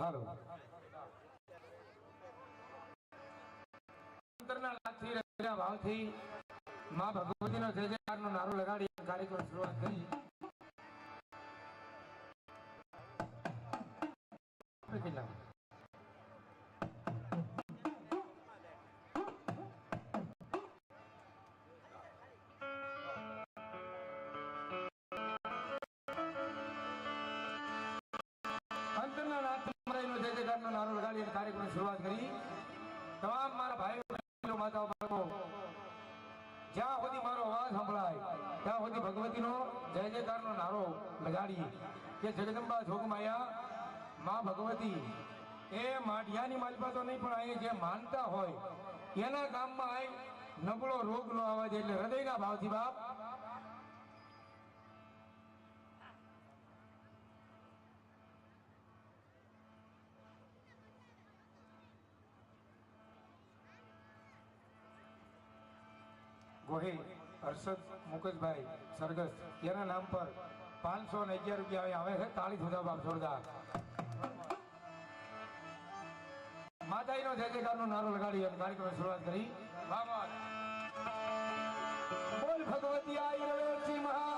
હાલો અંતરના લાથી રજા ભાવથી માં ભગવતીનો જય જયકારનો નારો લગાડી કાર્યક્રમ શરૂઆત કરી. કે જગદંબા જોગમાયા, માં ભગવતી, એ માઢિયાની માલપા તો નહીં, પણ અહીંયા જે માનતા હોય, એના ગામમાં આય નબળો રોગ નો આવે એટલે હૃદયના ભાવથી બાપ ગોહિલ, હર્ષદ, મુકેશભાઈ સરગસ એના નામ પર પાંચસો ને અગિયાર રૂપિયા આવે છે. તાળી સુધા બાપ જોરદાર. માતાજીનો જય જયકારનો નારો લગાડી અને કાર્યક્રમ શરૂઆત કરી. બોલ ભગવતી, આઈ રવેશી મહાદેવ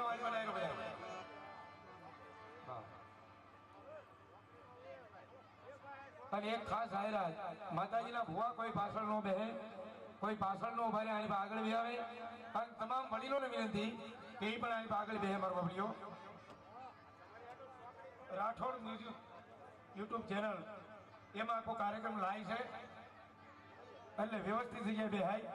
વાળી બનાવેલો બધા હા. અને એક ખાસ જાહેરાત માતાજીના ભુવા કોઈ પાછળ નો બેહે કોઈ પાછળ નો ઊભા આની આગળ બી આવે અને તમામ વડીલોને વિનંતી કે એ પણ આની આગળ બેહે, મારો Babliyo Rathod music YouTube channel, એમાં આખો કાર્યક્રમ લાઈવ છે. એટલે વ્યવસ્થિત જગ્યાએ બેહાય.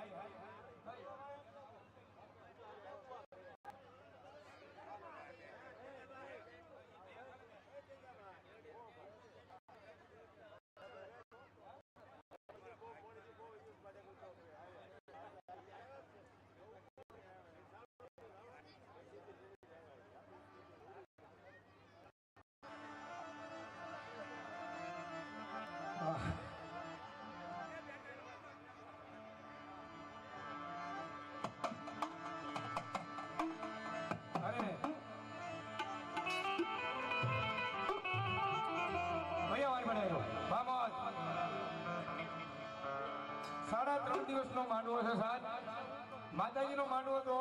ત્રણ દિવસનો માંડવો છે સાહેબ. માતાજીનો માંડવો તો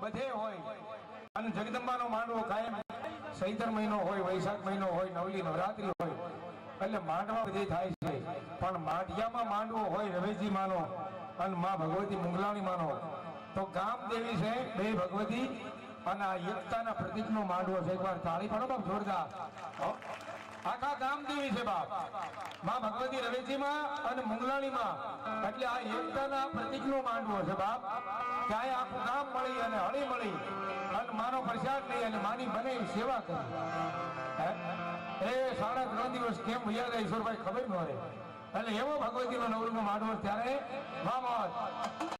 બધે હોય. અને જગદંબાનો માંડવો કાયમ સૈતર મહિનો હોય, વૈશાખ મહિનો હોય, નવલી નવરાત્રી હોય. એટલે માંડવા બધે થાય છે. પણ માઢિયામાં માંડવો હોય, રવેજી માનો અને માં ભગવતી મુંગલાણી માનો, તો ગામ દેવી છે બે ભગવતી અને આ એકતાના પ્રતિકનો માંડવો છે. એકવાર તાળી પાડો બાપ, જોરદાર. આખા ગામ દેવી છે બાપ. માં ભગવતી રવેજીમાં અને મુંગલાણીમાં. એટલે આ એકતાના પ્રતીકનો માંડવો છે બાપ. ક્યાંય આખું ગામ મળી અને હળી મળી. અને માનો પ્રસાદ લઈ અને માની બને સેવા કરી. એ સાડા ત્રણ દિવસ કેમ ભૈયા રહે ઈશ્વરભાઈ ખબર ન રહે એટલે એવો ભગવતીનો નવરીનો માંડવો ત્યારે વાહ.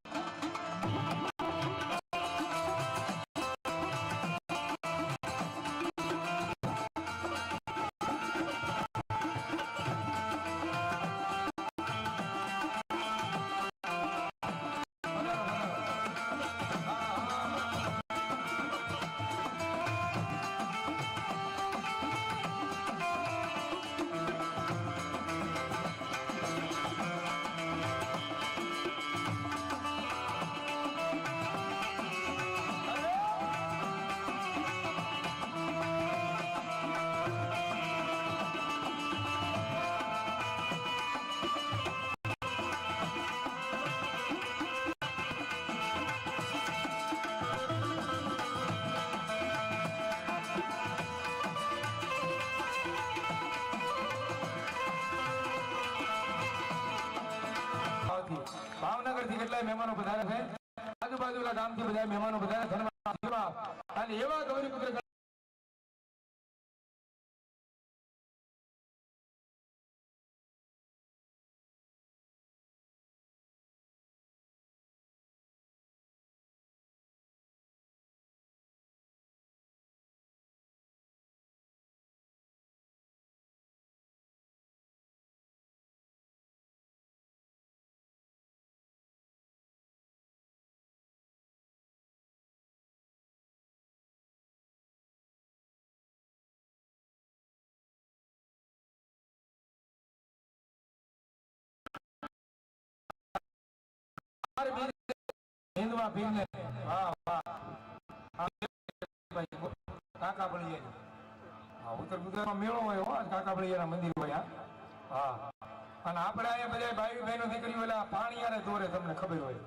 કેટલાય મહેમાનો પધાર્યા છે? આજુબાજુના ગામથી બધા મહેમાનો પધાર્યા ધન્યવાદ. અને એવા ગૌરીપુત્ર મારે વાહ વાહ. કાકા બળિયા હા ઉત્તર હોય હો હા. અને આપણે અહીંયા બધા ભાઈ બહેનો દીકરીઓ ઓલા પાણી યારે દોરે તમને ખબર હોય.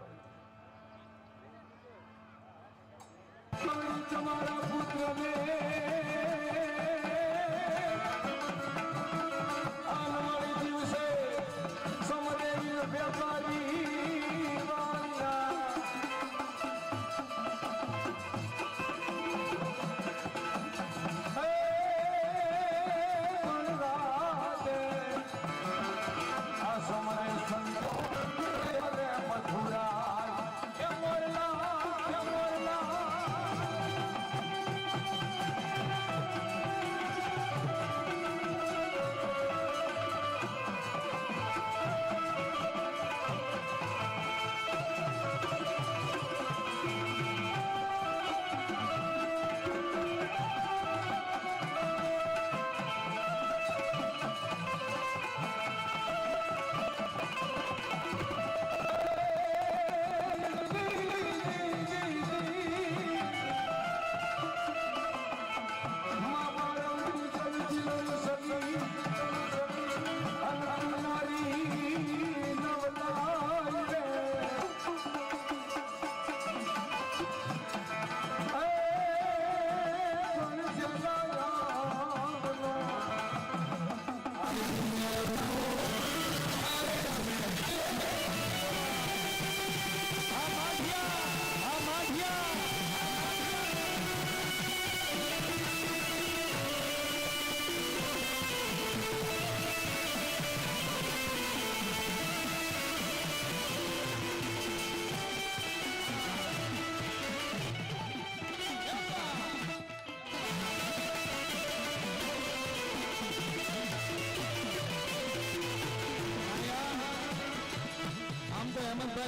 તમારા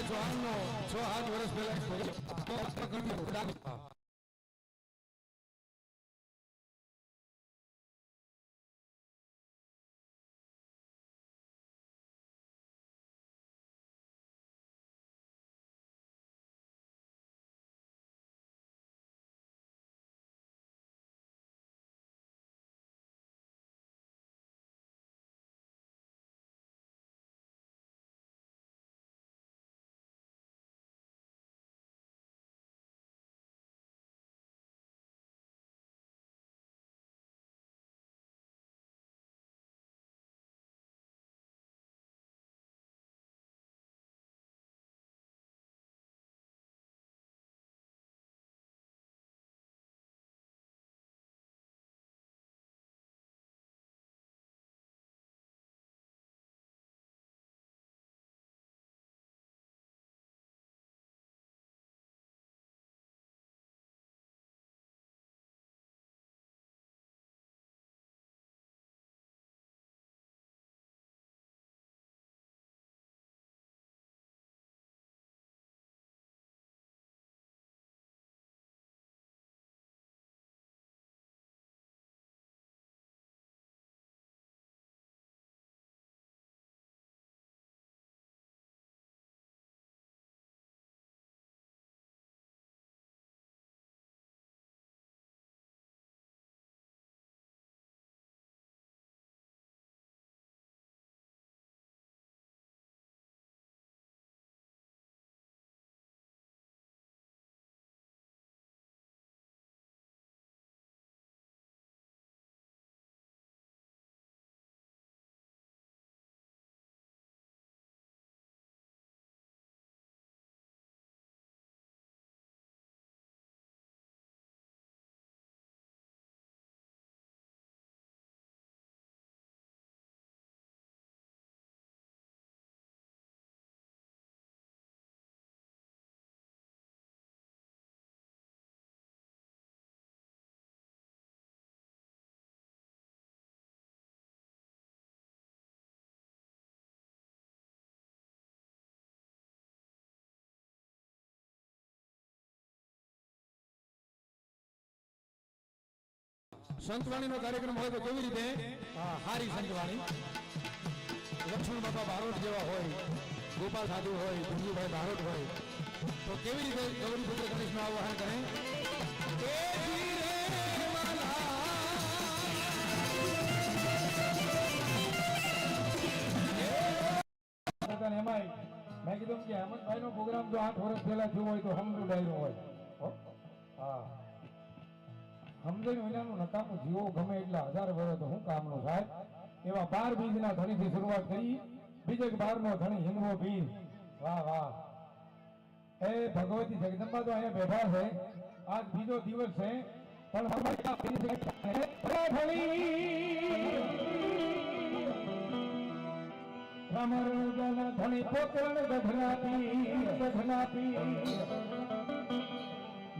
ચૌહાણનો છ આઠ વર્ષ પહેલા સંતવાણીનો કાર્યક્રમ હોય તો કેવી રીતે? હારી સંતવાણી. લક્ષ્મણ બાપા બારોટ જેવા હોય, ગોપાલ સાધુ હોય ધુંજુભાઈ બારોટ હોય, તો કેવી રીતે ગૌરીપુત્ર ગણેશનું આવાહન કરે? હતા ને એમાંય મેં કીધું કે હેમંતભાઈ નો પ્રોગ્રામ જો આઠ વર્ષ પહેલા જોવો હોય તો સમજુ ડાયરો હોય હો? હા સમજાયું વિનાનું નકામું જીવો ગમે એટલા હજાર વર્ષ તો શું કામનું સાહેબ એવા બાર બીજના ધણીથી શરૂઆત કરી, બીજે બાર નો ધણી હિંગવો બીજ. વાહ વાહ. એ ભગવતી જગદંબા તો અહીંયા બેઠા છે. આજ બીજો દિવસ છે. પણ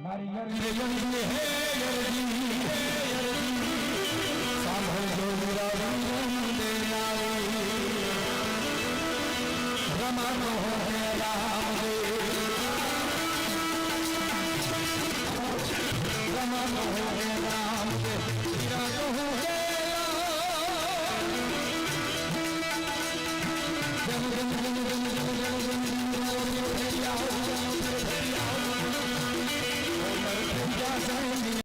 મારી ગરજી હે ગરજી હે રામ રામ Azali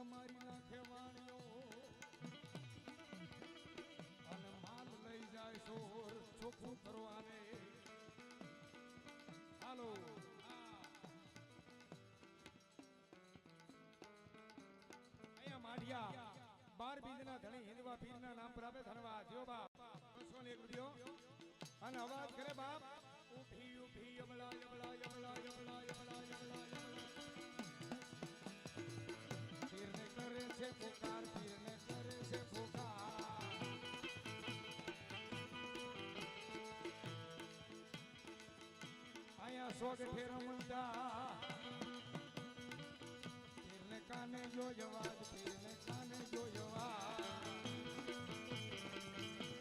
અમારી નાખે વાણિયો. અને માલ લઈ જાય સોર ચોખ્ખું કરવાને. હાલો. અહીંયા માઢિયા બાર બીજના ધણી હિન્દવા પીરના નામ પર ધનવા. જો બાપ, બસો ને એક અને અવાજ કરે, બાપ.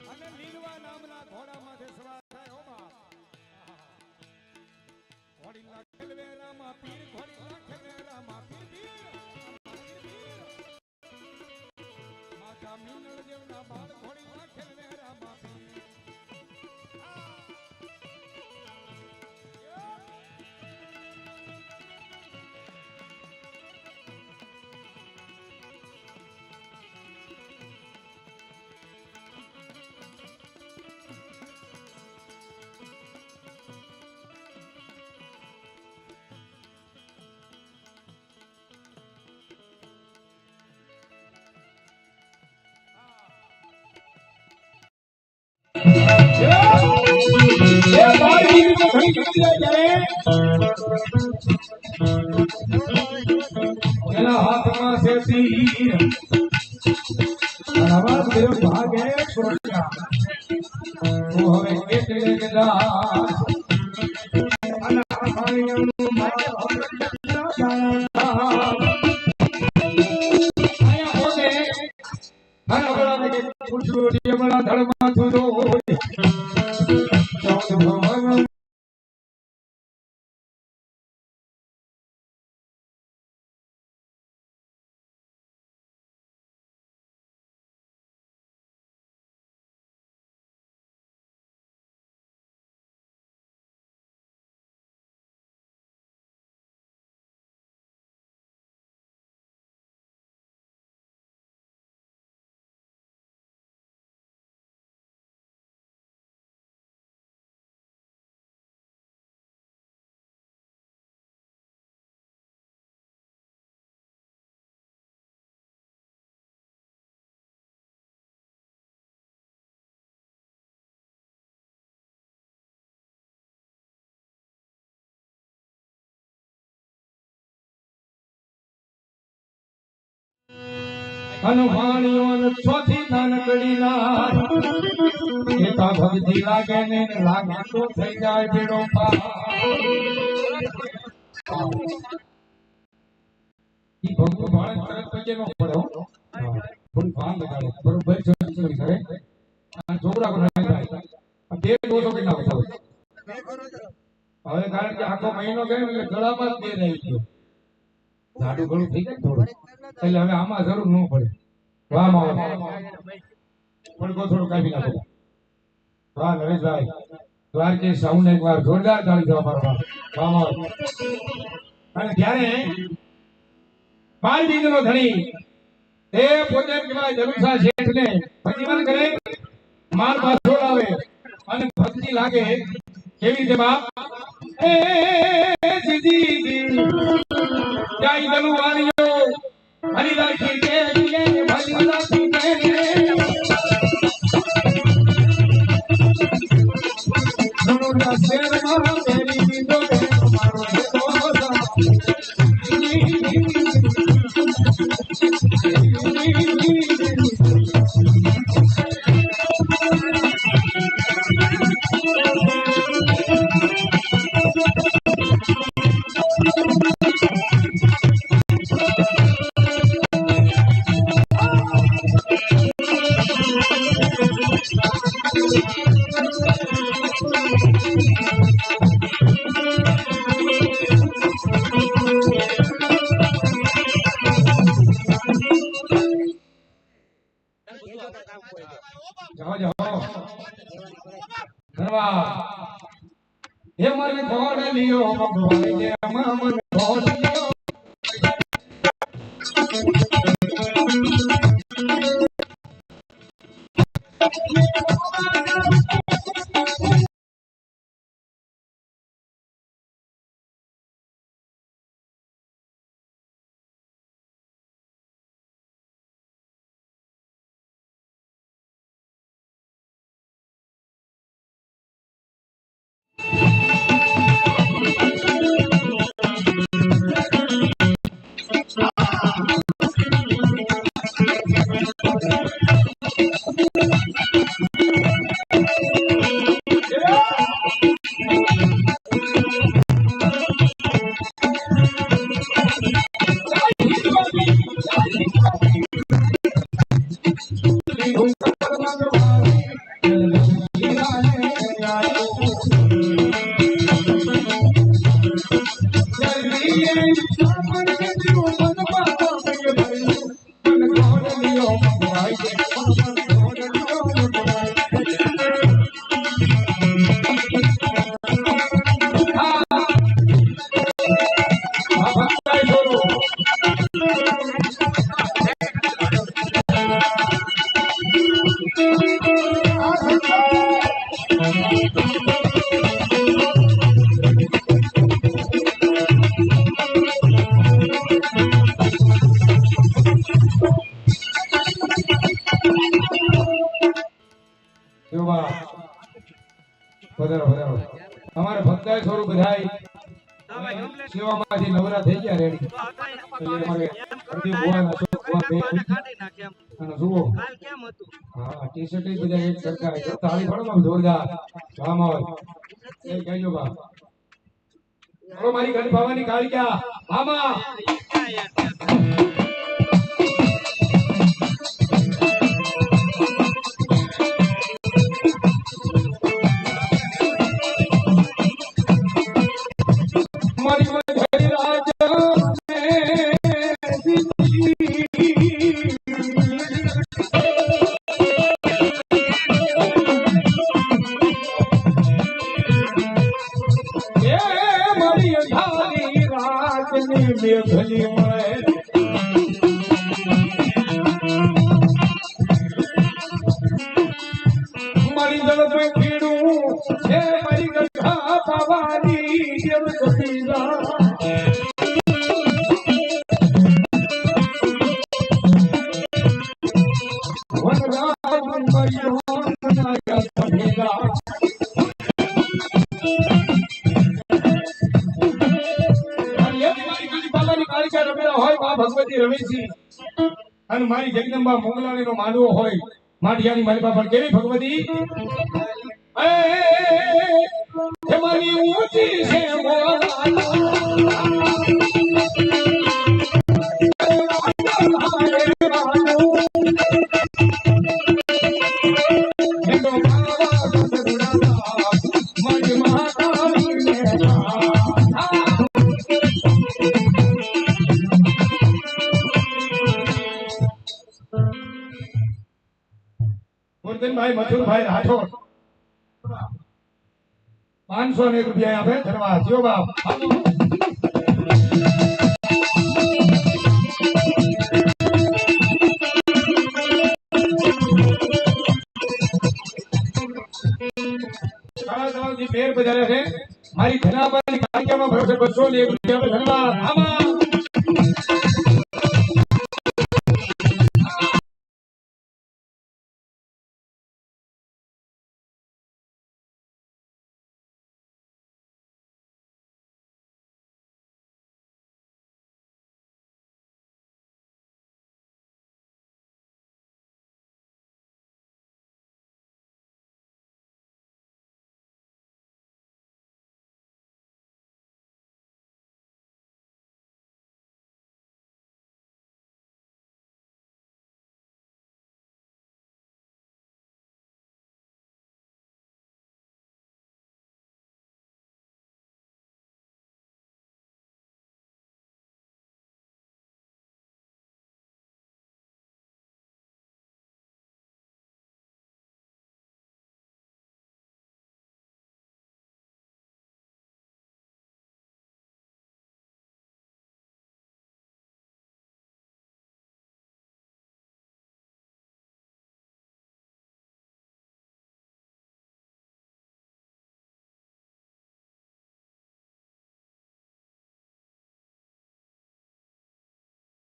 અને લીલવા નામના ઘોડા માથે સવાર થાય બાપ. ઘોડી લાખેલ વેરામાં પીર ઘોડી લાખેલ મીનળ દેવના બાળ ઘોડી લાખેલ વેરામાં પીર એના હાથમાં છે તીર અવાજ કર્યો ભાગે સુરક્ષા તું હવે કદાચ અને હનુમાનીઓ ચોથી નાનકડી ના એકા ભક્તિ લાગે ને ને લાગે તો થઈ જાય બેડો પાર. ઈ ભક્તો ભાળે તરત પગે નો પડે હો. ભાન લગાડે. બરોબર છે કરે અને છોકરા પણ નહીં બે દોષો કે ના હવે કારણ કે આખો મહિનો ગયો એટલે ગળામાં જ બે રહી ગયો. જાડું ઘણું થઈ જાય થોડું એટલે હવે આમાં જરૂર ન પડે વાહ માવો પડકો થોડું કાપી નાખો વાહ નરેશભાઈ દ્વારકે સાઉન્ડ એક વાર જોરદાર તાળી જવા મારો વાહ માવો અને ત્યારે બાર બીજનો ધણી એ પોતે એમ કહેવાય ધનુષા શેઠને ભગવાન કરે માર પાછો લાવે અને ભક્તિ લાગે કેવી રીતે બાપ એ જીજી જય ધનુ વાળીઓ હરિદાસી કે કે મારી ઘટ ભાવાની કાળ ક્યાં? મારી મારી જગદંબા મોગલાણીનો માનવો હોય માઠિયાની મારી બાપા કેવી ભગવતી મારી ઊંચી છે મારી મૂર્તિનભાઈ મથુરભાઈ, રાઠોડ. પાંચસો ને રૂપિયા આપે ધરવા જો બાપ. છે. મારી ધનાબાની કાળિયામાં ભરશે બસો ને એક રૂપિયા આમાં